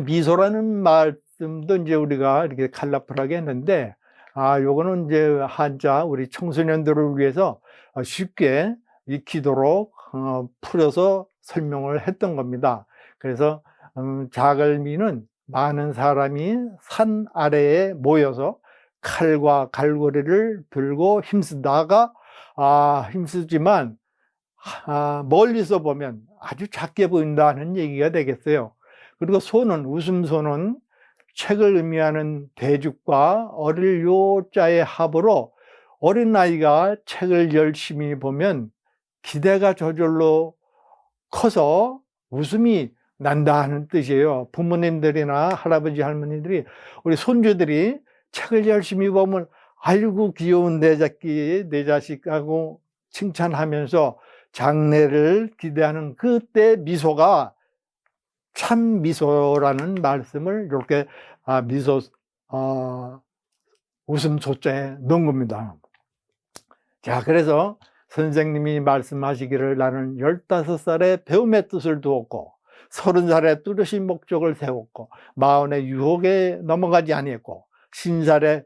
미소라는 말씀도 이제 우리가 이렇게 칼라풀하게 했는데, 아, 요거는 이제 한자 우리 청소년들을 위해서 어, 쉽게 익히도록 어, 풀어서 설명을 했던 겁니다. 그래서 음, 자갈미는 많은 사람이 산 아래에 모여서 칼과 갈고리를 들고 힘쓰다가 아, 힘쓰지만 아, 멀리서 보면 아주 작게 보인다는 얘기가 되겠어요. 그리고 소는 웃음소는 책을 의미하는 대죽과 어릴 요자의 합으로 어린아이가 책을 열심히 보면 기대가 저절로 커서 웃음이 난다는 뜻이에요. 부모님들이나 할아버지 할머니들이 우리 손주들이 책을 열심히 보면 아이고 귀여운 내 자기 내 자식하고 칭찬하면서 장래를 기대하는 그때 미소가 참 미소라는 말씀을 이렇게 아, 미소 어, 웃음 소자에 넣은 겁니다. 자, 그래서 선생님이 말씀하시기를 나는 15살에 배움의 뜻을 두었고, 30살에 뚜렷이 목적을 세웠고, 마흔의 유혹에 넘어가지 아니했고, 신살에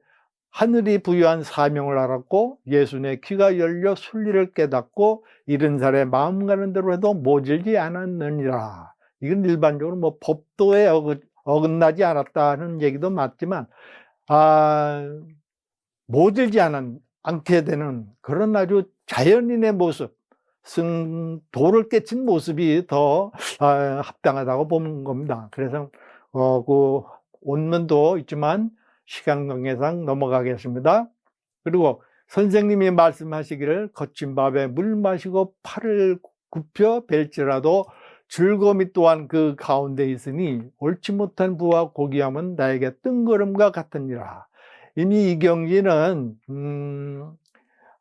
하늘이 부여한 사명을 알았고, 예수의 귀가 열려 순리를 깨닫고, 이른 살에 마음 가는 대로 해도 모질지 않았느니라. 이건 일반적으로 뭐 법도에 어긋, 어긋나지 않았다는 얘기도 맞지만, 아, 모질지 않은, 않게 되는 그런 아주 자연인의 모습, 승, 도를 깨친 모습이 더 아, 합당하다고 보는 겁니다. 그래서 어, 그 원문도 있지만 시간 관계상 넘어가겠습니다. 그리고 선생님이 말씀하시기를 거친 밥에 물 마시고 팔을 굽혀 뵐지라도 즐거움이 또한 그 가운데 있으니 옳지 못한 부와 고귀함은 나에게 뜬걸음과 같으니라. 이미 이경진은 음,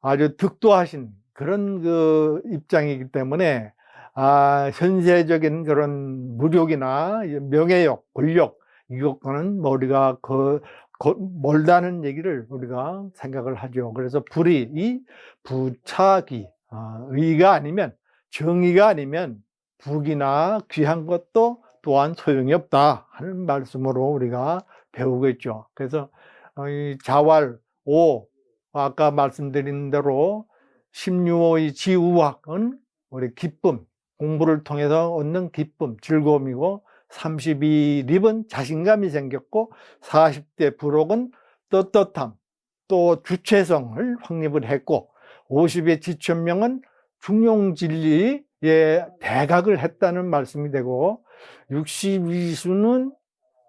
아주 득도하신 그런 그 입장이기 때문에 아, 현세적인 그런 무력이나 명예욕, 권력 이것과는 머리가 그, 거, 멀다는 얘기를 우리가 생각을 하죠. 그래서 불이 이 부차기 아, 의가 아니면 정의가 아니면 북이나 귀한 것도 또한 소용이 없다 하는 말씀으로 우리가 배우고 있죠. 그래서 어, 이 자활 오 아까 말씀드린 대로 16호의 지우학은 우리 기쁨, 공부를 통해서 얻는 기쁨, 즐거움이고 32립은 자신감이 생겼고 40대 부록은 떳떳함, 또 주체성을 확립을 했고 50의 지천명은 중용진리 에 대각을 했다는 말씀이 되고 62수는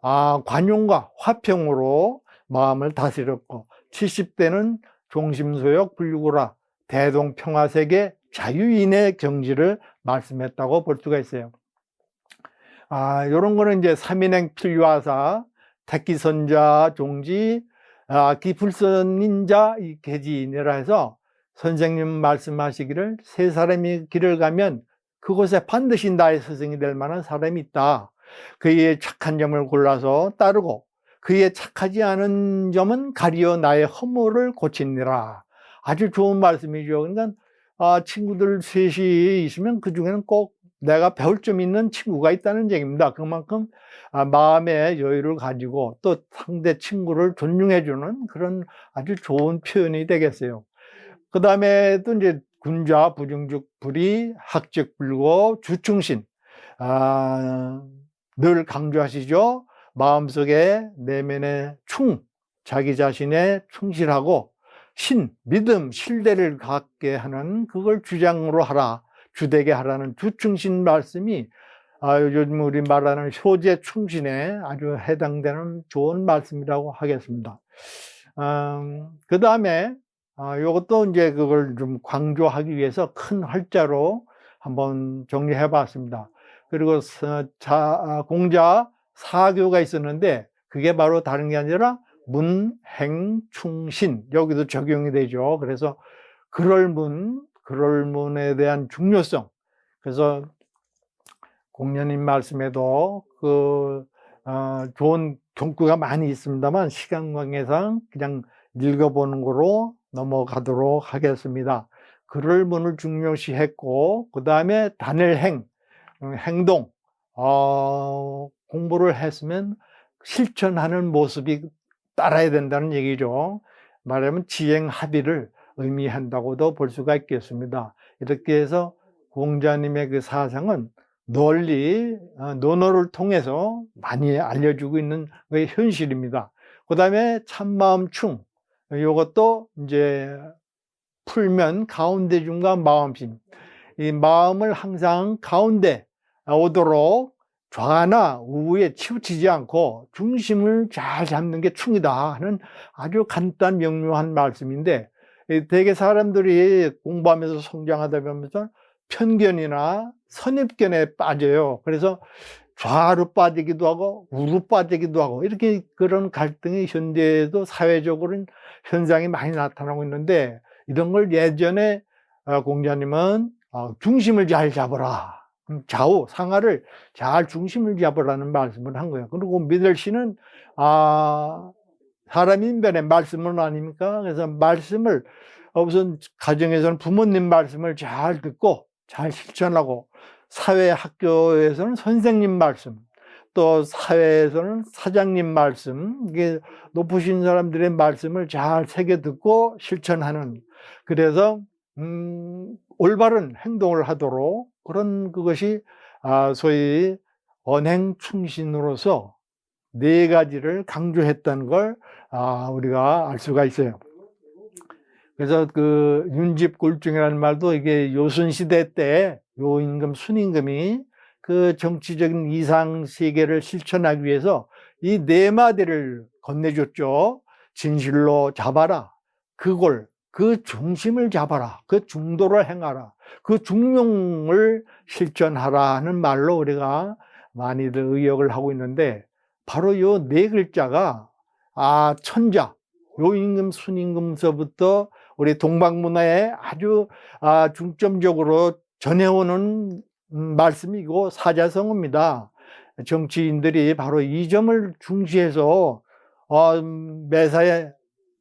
아, 관용과 화평으로 마음을 다스렸고 70대는 종심소역 불유구라 대동평화세계 자유인의 경지를 말씀했다고 볼 수가 있어요. 아, 요런 거는 이제 삼인행 필요하사, 택기선자 종지, 아, 기불선인자 이 계지인이라 해서 선생님 말씀하시기를 세 사람이 길을 가면 그곳에 반드시 나의 스승이 될 만한 사람이 있다. 그의 착한 점을 골라서 따르고 그의 착하지 않은 점은 가리어 나의 허물을 고치니라. 아주 좋은 말씀이죠. 그러니까 아, 친구들 셋이 있으면 그 중에는 꼭 내가 배울 점 있는 친구가 있다는 얘기입니다. 그만큼 아, 마음의 여유를 가지고 또 상대 친구를 존중해주는 그런 아주 좋은 표현이 되겠어요. 그 다음에 또 이제 군자, 부중죽, 불이, 학적, 불고, 주충신. 아, 늘 강조하시죠. 마음속에 내면의 충, 자기 자신에 충실하고 신, 믿음, 신뢰를 갖게 하는 그걸 주장으로 하라. 주되게 하라는 주충신 말씀이 아, 요즘 우리 말하는 효제 충신에 아주 해당되는 좋은 말씀이라고 하겠습니다. 음, 그 다음에 아, 이것도 이제 그걸 좀 강조하기 위해서 큰 활자로 한번 정리해 봤습니다. 그리고 자, 아, 공자 사교가 있었는데 그게 바로 다른 게 아니라 문행충신 여기도 적용이 되죠. 그래서 그럴 문, 그럴 문에 대한 중요성. 그래서 공연님 말씀에도 그 어, 좋은 경구가 많이 있습니다만 시간 관계상 그냥 읽어보는 거로 넘어가도록 하겠습니다. 그럴 문을 중요시했고 그 다음에 단일행 행동 어, 공부를 했으면 실천하는 모습이 따라야 된다는 얘기죠. 말하면 지행 합의를 의미한다고도 볼 수가 있겠습니다. 이렇게 해서 공자님의 그 사상은 널리 어, 논어를 통해서 많이 알려주고 있는 그 현실입니다. 그 다음에 참마음충 이것도 이제 풀면 가운데 중과 마음심 이 마음을 항상 가운데 오도록 좌나 우에 치우치지 않고 중심을 잘 잡는 게 충이다 하는 아주 간단 명료한 말씀인데 대개 사람들이 공부하면서 성장하다 보면서 편견이나 선입견에 빠져요. 그래서 좌로 빠지기도 하고 우로 빠지기도 하고 이렇게 그런 갈등이 현대에도 사회적으로는 현상이 많이 나타나고 있는데 이런 걸 예전에 어, 공자님은 어, 중심을 잘 잡아라. 음, 좌우 상하를 잘 중심을 잡으라는 말씀을 한 거예요. 그리고 미들 씨는 아 사람 인변의 말씀은 아닙니까? 그래서 말씀을 어, 우선 가정에서는 부모님 말씀을 잘 듣고 잘 실천하고 사회 학교에서는 선생님 말씀 또 사회에서는 사장님 말씀 이게 높으신 사람들의 말씀을 잘 새겨 듣고 실천하는 그래서 음, 올바른 행동을 하도록 그런 그것이 아, 소위 언행 충신으로서 네 가지를 강조했다는 걸 아, 우리가 알 수가 있어요. 그래서 그 윤집골중이라는 말도 이게 요순 시대 때 요임금 순임금이 그 정치적인 이상 세계를 실천하기 위해서 이 네 마디를 건네줬죠. 진실로 잡아라. 그골, 그 중심을 잡아라. 그 중도를 행하라. 그 중용을 실천하라 하는 말로 우리가 많이들 의역을 하고 있는데 바로 요 네 글자가 아 천자 요임금 순임금서부터 우리 동방 문화에 아주 아, 중점적으로 전해오는 음, 말씀이고 사자성어입니다. 정치인들이 바로 이 점을 중시해서 어, 매사에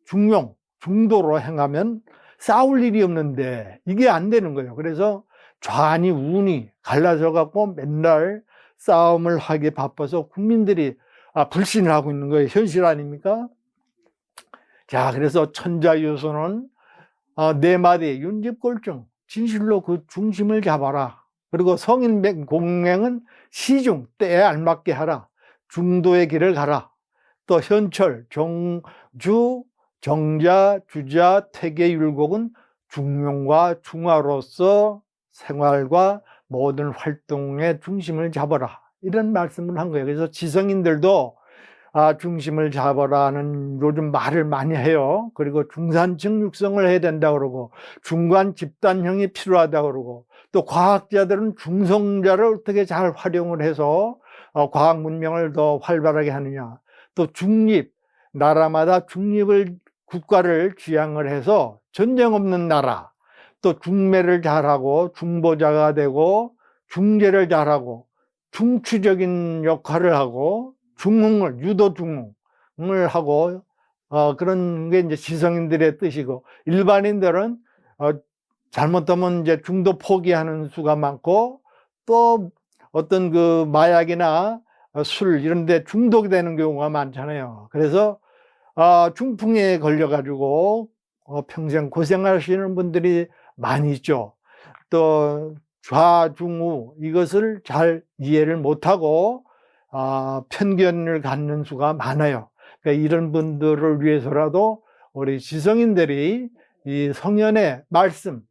중용, 중도로 행하면 싸울 일이 없는데 이게 안 되는 거예요. 그래서 좌니 우니 갈라져 갖고 맨날 싸움을 하기 바빠서 국민들이 아, 불신을 하고 있는 거예요. 현실 아닙니까? 자, 그래서 천자유소는 어, 네 마디 윤집골중 진실로 그 중심을 잡아라. 그리고 성인 공행은 시중 때에 알맞게 하라. 중도의 길을 가라. 또 현철, 정주, 정자, 주자, 태계, 율곡은 중용과 중화로서 생활과 모든 활동의 중심을 잡아라. 이런 말씀을 한 거예요. 그래서 지성인들도 아, 중심을 잡아라는 요즘 말을 많이 해요. 그리고 중산층 육성을 해야 된다 그러고 중간 집단형이 필요하다 그러고 또 과학자들은 중성자를 어떻게 잘 활용을 해서 어, 과학 문명을 더 활발하게 하느냐. 또 중립, 나라마다 중립을 국가를 지향을 해서 전쟁 없는 나라, 또 중매를 잘하고 중보자가 되고 중재를 잘하고 중추적인 역할을 하고 중흥을 유도 중흥을 하고 어, 그런 게 이제 지성인들의 뜻이고 일반인들은 어, 잘못하면 이제 중도 포기하는 수가 많고 또 어떤 그 마약이나 술 이런 데 중독이 되는 경우가 많잖아요. 그래서 어, 중풍에 걸려 가지고 어, 평생 고생하시는 분들이 많이 있죠. 또 좌중우 이것을 잘 이해를 못하고 아, 편견을 갖는 수가 많아요. 그러니까 이런 분들을 위해서라도 우리 지성인들이 이 성현의 말씀,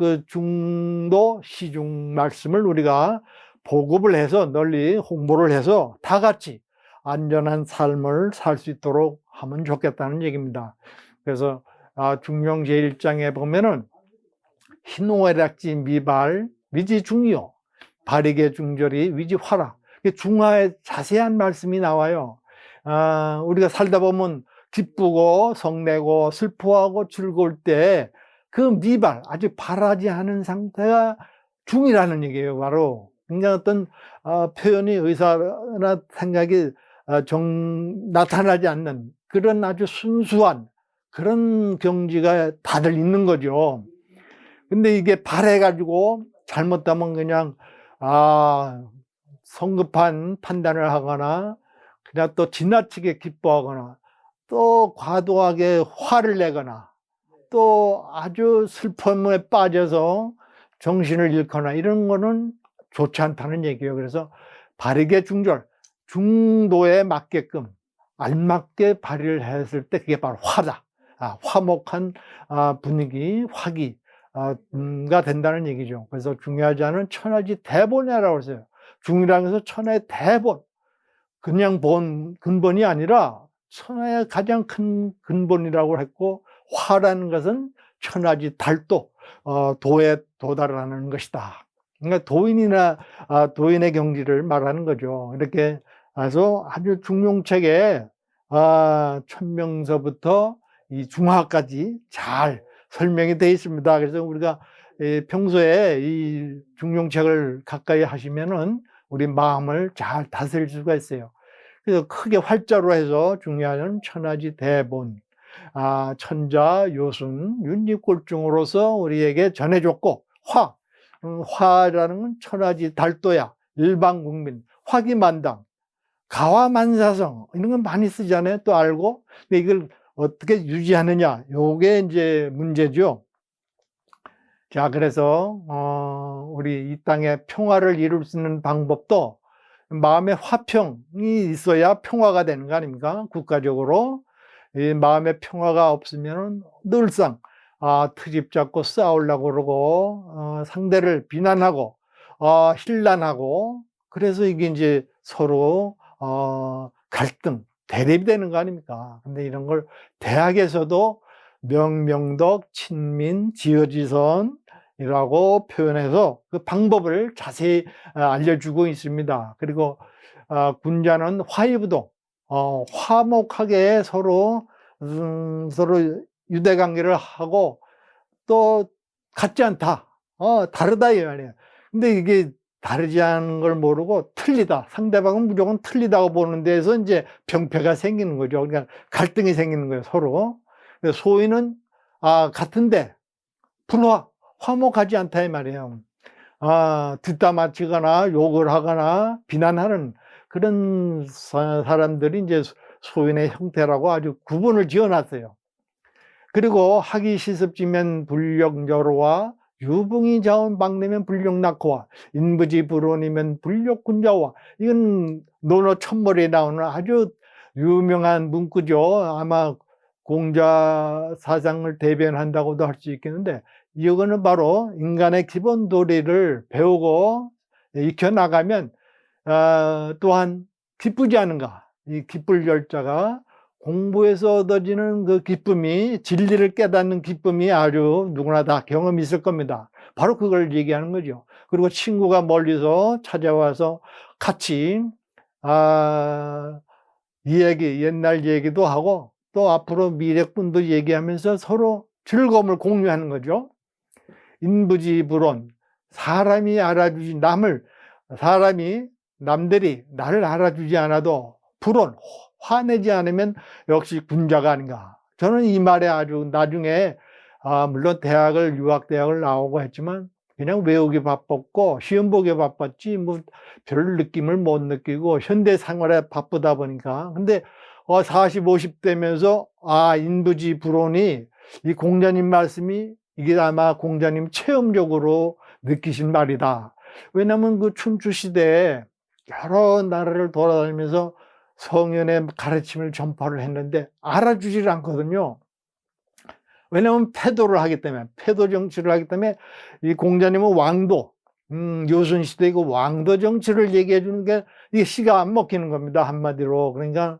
그 중도 시중 말씀을 우리가 보급을 해서 널리 홍보를 해서 다 같이 안전한 삶을 살 수 있도록 하면 좋겠다는 얘기입니다. 그래서 아, 중용 제1장에 보면은 흰오해락지 미발 위지 중요 발익의 중절이 위지 화락 중화의 자세한 말씀이 나와요. 아, 우리가 살다 보면 기쁘고 성내고 슬퍼하고 즐거울 때 그 미발 아주 바라지 않은 상태가 중이라는 얘기예요. 바로 굉장히 어떤 어, 표현이 의사나 생각이 어, 정 나타나지 않는 그런 아주 순수한 그런 경지가 다들 있는 거죠. 근데 이게 발해가지고 잘못하면 그냥 아 성급한 판단을 하거나 그냥 또 지나치게 기뻐하거나 또 과도하게 화를 내거나 또 아주 슬픔에 빠져서 정신을 잃거나 이런 거는 좋지 않다는 얘기예요. 그래서 바르게 중절, 중도에 맞게끔 알맞게 발휘를 했을 때 그게 바로 화다. 아, 화목한 아, 분위기, 화기, 아, 음, 가 된다는 얘기죠. 그래서 중요하지 않은 천하지 대본이라고 했어요. 중이라는 것은 천하의 대본. 그냥 본, 근본이 아니라 천하의 가장 큰 근본이라고 했고, 화라는 것은 천하지 달도, 어, 도에 도달하는 것이다. 그러니까 도인이나, 아, 도인의 경지를 말하는 거죠. 이렇게 해서 아주 중용책에, 아, 천명서부터 이 중화까지 잘 설명이 되어 있습니다. 그래서 우리가 이 평소에 이 중용책을 가까이 하시면은 우리 마음을 잘 다스릴 수가 있어요. 그래서 크게 활자로 해서 중요한 천하지 대본, 아, 천자, 요순, 윤리골중으로서 우리에게 전해줬고, 화, 음, 화라는 건 천하지 달도야, 일반 국민, 화기만당, 가와만사성, 이런 건 많이 쓰잖아요. 또 알고. 근데 이걸 어떻게 유지하느냐, 요게 이제 문제죠. 자, 그래서, 어, 우리 이 땅에 평화를 이룰 수 있는 방법도 마음의 화평이 있어야 평화가 되는 거 아닙니까? 국가적으로. 이 마음의 평화가 없으면 늘상, 아, 트집 잡고 싸우려고 그러고, 어, 상대를 비난하고, 어, 힐난하고, 그래서 이게 이제 서로, 어, 갈등, 대립이 되는 거 아닙니까? 근데 이런 걸 대학에서도 명명덕, 친민, 지어지선 이라고 표현해서 그 방법을 자세히 아, 알려주고 있습니다. 그리고 아, 군자는 화의부동, 어, 화목하게 서로 음, 서로 유대 관계를 하고 또 같지 않다, 어, 다르다 이 말이에요. 근데 이게 다르지 않은 걸 모르고 틀리다. 상대방은 무조건 틀리다고 보는 데에서 이제 병폐가 생기는 거죠. 그러니까 갈등이 생기는 거예요, 서로. 소위는, 아, 같은데, 불화, 화목하지 않다, 이 말이에요. 아, 듣다 마치거나 욕을 하거나 비난하는 그런 사- 사람들이 이제 소인의 형태라고 아주 구분을 지어 놨어요. 그리고 하기 시습지면 불력여로와 유붕이 자원 박내면 불력낙호와 인부지 불원이면 불력군자와 이건 논어 천벌에 나오는 아주 유명한 문구죠. 아마 공자 사상을 대변한다고도 할 수 있겠는데 이거는 바로 인간의 기본 도리를 배우고 익혀 나가면 어, 또한 기쁘지 않은가 이 기쁠 열자가 공부에서 얻어지는 그 기쁨이 진리를 깨닫는 기쁨이 아주 누구나 다 경험이 있을 겁니다. 바로 그걸 얘기하는 거죠. 그리고 친구가 멀리서 찾아와서 같이 아, 이야기 옛날 얘기도 하고 또 앞으로 미래꾼도 얘기하면서 서로 즐거움을 공유하는 거죠. 인부지불온 사람이 알아주지 남을 사람이 남들이 나를 알아주지 않아도 불온 화내지 않으면 역시 군자가 아닌가. 저는 이 말에 아주 나중에 아, 물론 대학을 유학 대학을 나오고 했지만 그냥 외우기 바빴고 시험 보기 바빴지 뭐 별 느낌을 못 느끼고 현대 생활에 바쁘다 보니까 근데 어 40, 50 되면서 아 인부지 불온이 이 공자님 말씀이 이게 아마 공자님 체험적으로 느끼신 말이다. 왜냐하면 그 춘추 시대에 여러 나라를 돌아다니면서 성현의 가르침을 전파를 했는데 알아주질 않거든요. 왜냐하면 패도를 하기 때문에 패도 정치를 하기 때문에 이 공자님은 왕도 음, 요순 시대 그 왕도 정치를 얘기해 주는 게 이게 시가 안 먹히는 겁니다 한마디로 그러니까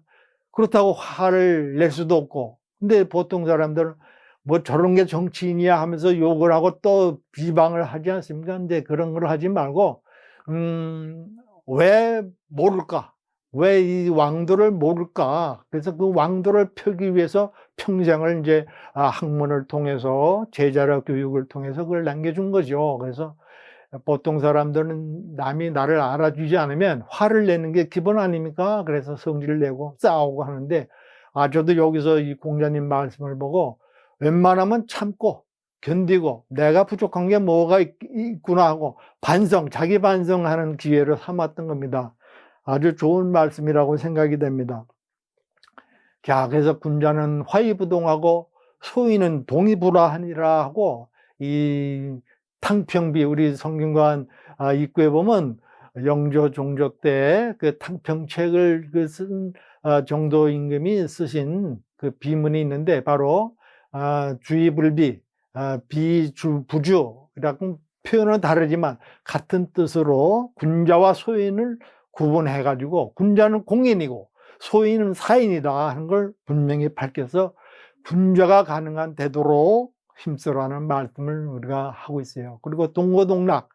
그렇다고 화를 낼 수도 없고 근데 보통 사람들은 뭐 저런 게 정치인이야 하면서 욕을 하고 또 비방을 하지 않습니까? 근데 그런 걸 하지 말고 음, 왜 모를까? 왜 이 왕도를 모를까? 그래서 그 왕도를 펴기 위해서 평생을 이제 아, 학문을 통해서 제자력 교육을 통해서 그걸 남겨준 거죠. 그래서 보통 사람들은 남이 나를 알아주지 않으면 화를 내는 게 기본 아닙니까? 그래서 성질을 내고 싸우고 하는데 아 저도 여기서 이 공자님 말씀을 보고 웬만하면 참고 견디고 내가 부족한 게 뭐가 있, 있구나 하고 반성, 자기 반성하는 기회를 삼았던 겁니다. 아주 좋은 말씀이라고 생각이 됩니다. 자, 그래서 군자는 화이부동하고 소인은 동의불화하니라 하고 이 탕평비 우리 성균관 아, 입구에 보면 영조 종조 때 그 탕평책을 그쓴 아, 정도 임금이 쓰신 그 비문이 있는데 바로 아, 주의불비, 아, 비주 부주라고 표현은 다르지만 같은 뜻으로 군자와 소인을 구분해 가지고 군자는 공인이고 소인은 사인이다 하는 걸 분명히 밝혀서 군자가 가능한 되도록 힘쓰라는 말씀을 우리가 하고 있어요. 그리고 동고동락.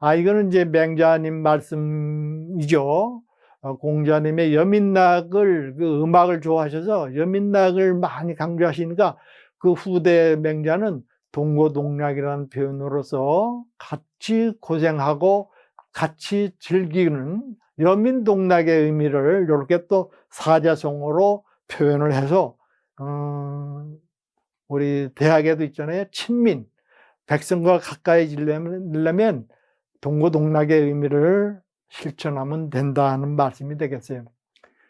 아, 이거는 이제 맹자님 말씀이죠. 어, 공자님의 여민락을, 그 음악을 좋아하셔서 여민락을 많이 강조하시니까 그 후대 맹자는 동고동락이라는 표현으로서 같이 고생하고 같이 즐기는 여민동락의 의미를 이렇게 또 사자성어로 표현을 해서, 어, 우리 대학에도 있잖아요. 친민. 백성과 가까이 지려면 동고동락의 의미를 실천하면 된다는 말씀이 되겠어요.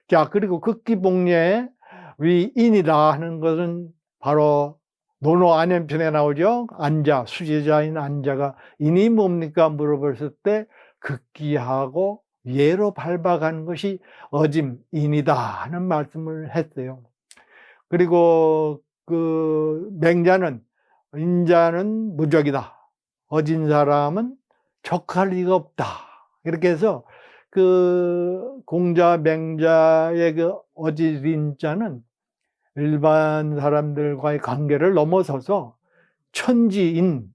자, 그리고 극기복례 위인이다 하는 것은 바로 논어 안연편에 나오죠. 안자, 수제자인 안자가 인이 뭡니까? 물어봤을 때 극기하고 예로 밟아가는 것이 어짐인이다 하는 말씀을 했어요. 그리고 그 맹자는 인자는 무적이다. 어진 사람은 적할 리가 없다. 이렇게 해서 그 공자 맹자의 그 어진 자는 일반 사람들과의 관계를 넘어서서 천지인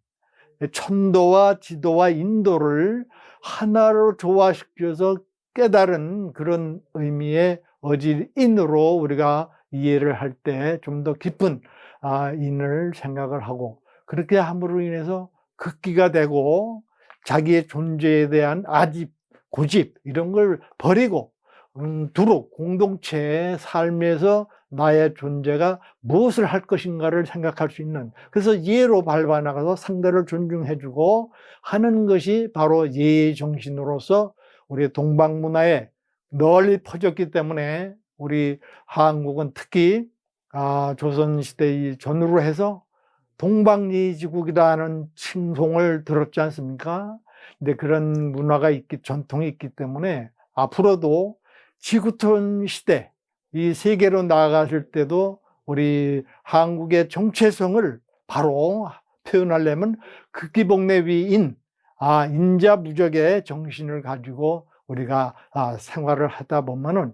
천도와 지도와 인도를 하나로 조화시켜서 깨달은 그런 의미의 어질인으로 우리가 이해를 할 때 좀 더 깊은 아, 인을 생각을 하고 그렇게 함으로 인해서 극기가 되고 자기의 존재에 대한 아집, 고집 이런 걸 버리고 음, 두루 공동체의 삶에서 나의 존재가 무엇을 할 것인가를 생각할 수 있는 그래서 예로 밟아 나가서 상대를 존중해 주고 하는 것이 바로 예의 정신으로서 우리 동방 문화에 널리 퍼졌기 때문에 우리 한국은 특히 아, 조선시대 전후로 해서 동방예지국이라는 칭송을 들었지 않습니까? 근데 그런 문화가 있기, 전통이 있기 때문에 앞으로도 지구촌 시대, 이 세계로 나아갔을 때도 우리 한국의 정체성을 바로 표현하려면 극기복내 위인, 아, 인자무적의 정신을 가지고 우리가 아, 생활을 하다 보면은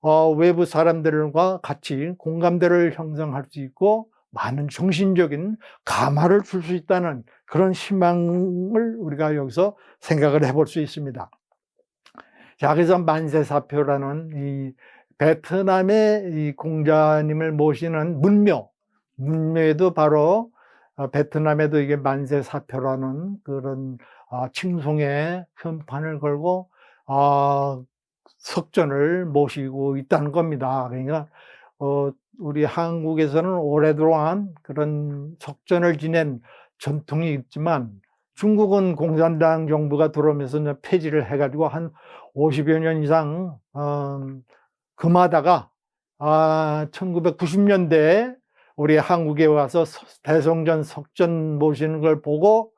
어, 외부 사람들과 같이 공감대를 형성할 수 있고 많은 정신적인 감화를 줄 수 있다는 그런 희망을 우리가 여기서 생각을 해볼 수 있습니다. 자, 그래서 만세사표라는 이 베트남의 이 공자님을 모시는 문묘, 문묘에도 바로 어, 베트남에도 이게 만세 사표라는 그런 아, 칭송의 현판을 걸고 아, 석전을 모시고 있다는 겁니다. 그러니까 어, 우리 한국에서는 오래동안 그런 석전을 지낸 전통이 있지만 중국은 공산당 정부가 들어오면서 폐지를 해가지고 한 50여 년 이상 어, 금하다가 아, 1990년대에 우리 한국에 와서 대성전 석전 모시는 걸 보고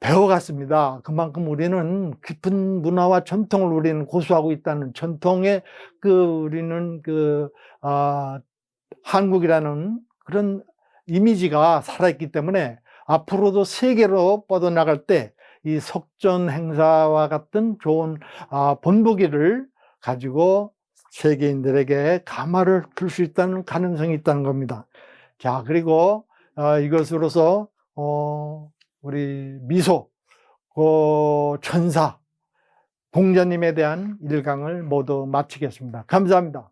배워갔습니다. 그만큼 우리는 깊은 문화와 전통을 우리는 고수하고 있다는 전통의 그 우리는 그, 아, 한국이라는 그런 이미지가 살아있기 때문에 앞으로도 세계로 뻗어나갈 때 이 석전 행사와 같은 좋은 아, 본보기를 가지고 세계인들에게 감화를 줄 수 있다는 가능성이 있다는 겁니다. 자, 그리고 어, 이것으로서 어, 우리 미소, 그 천사, 공자님에 대한 일강을 모두 마치겠습니다. 감사합니다.